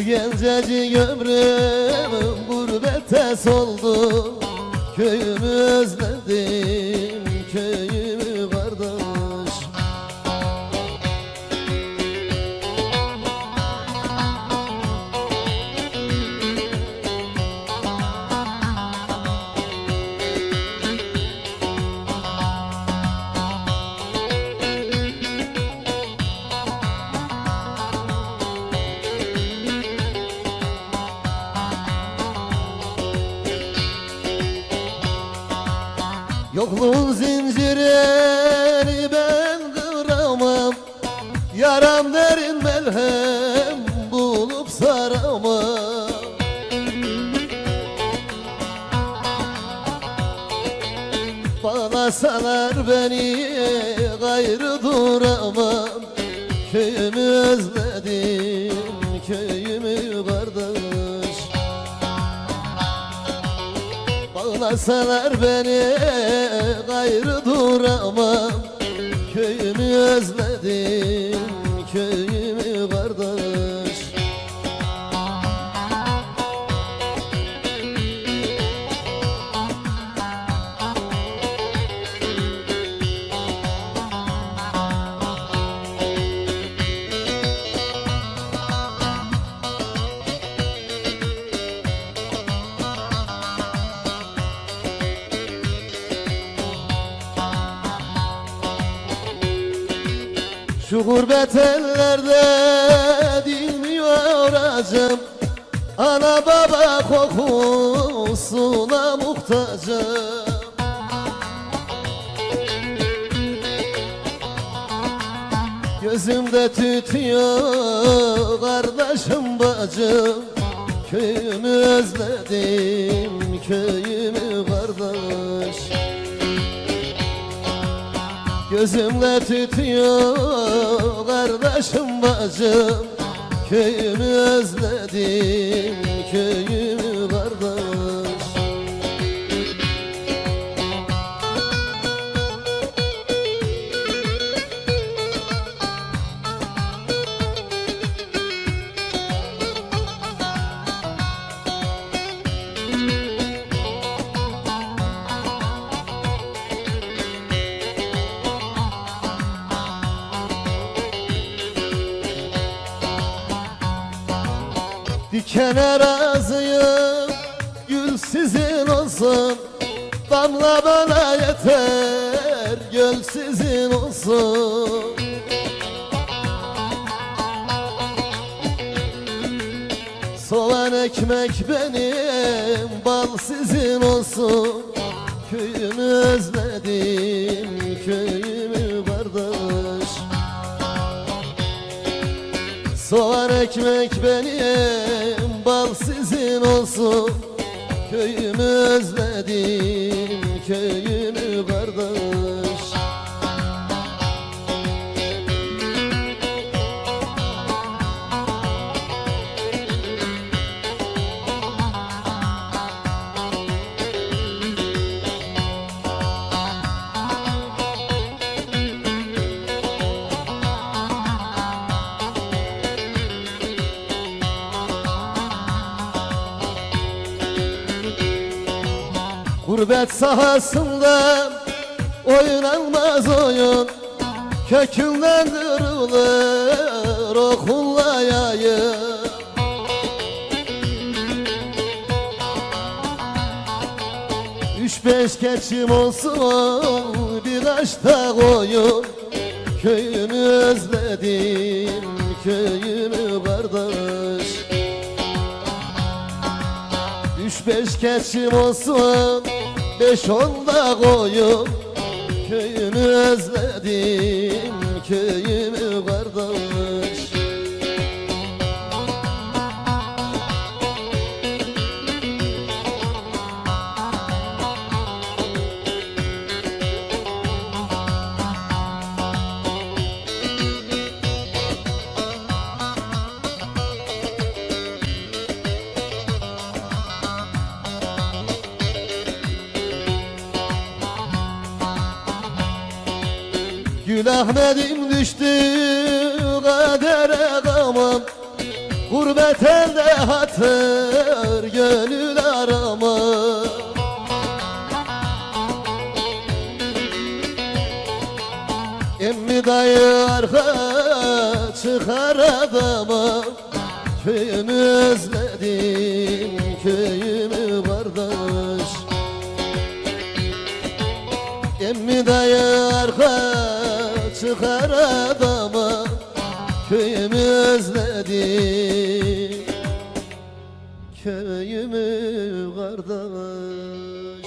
Şu gencecik ömrüm gurbette soldu Köyümü özledim, Yokluğun zincirini ben kıramam. Yaram derin melhem bulup saramam. Bağlasalar beni gayrı duramam. Köyümü özledim, Bağlasalar beni gayrı duramam. Köyümü özledim, köyümü Şu gurbet ellerde dinmiyor acım Ana baba kokusuna muhtacım. Gözümde tütüyor kardeşim bacım. Köyümü özledim, köyümü kardeş Gözümle tütüyor kardeşim bacım. Köyümü özledim, Dikene razıyım. Gül sizin olsun Damla bana yeter. Göl sizin olsun. Soğan ekmek benim Bal sizin olsun. Köyümü özledim Köyümü kardeş Soğan ekmek benim, olsun Köyümü özledim, Gurbet sahasında oynanmaz oyun. Kökünden kırılır okulla yayın Üç beş keçim olsun birkaç da koyun. Köyümü özledim köyümü kardeş Üç beş keçim olsun Beş on da koyun Köyümü özledim Köyümü Gül Ahmet'im düştü kadere gamam Gurbet elde hatır gönül arama. Emmi dayı arka çıkar adama. Köyümü özledim köyümü karadama Köyümü özledim Köyümü kardeş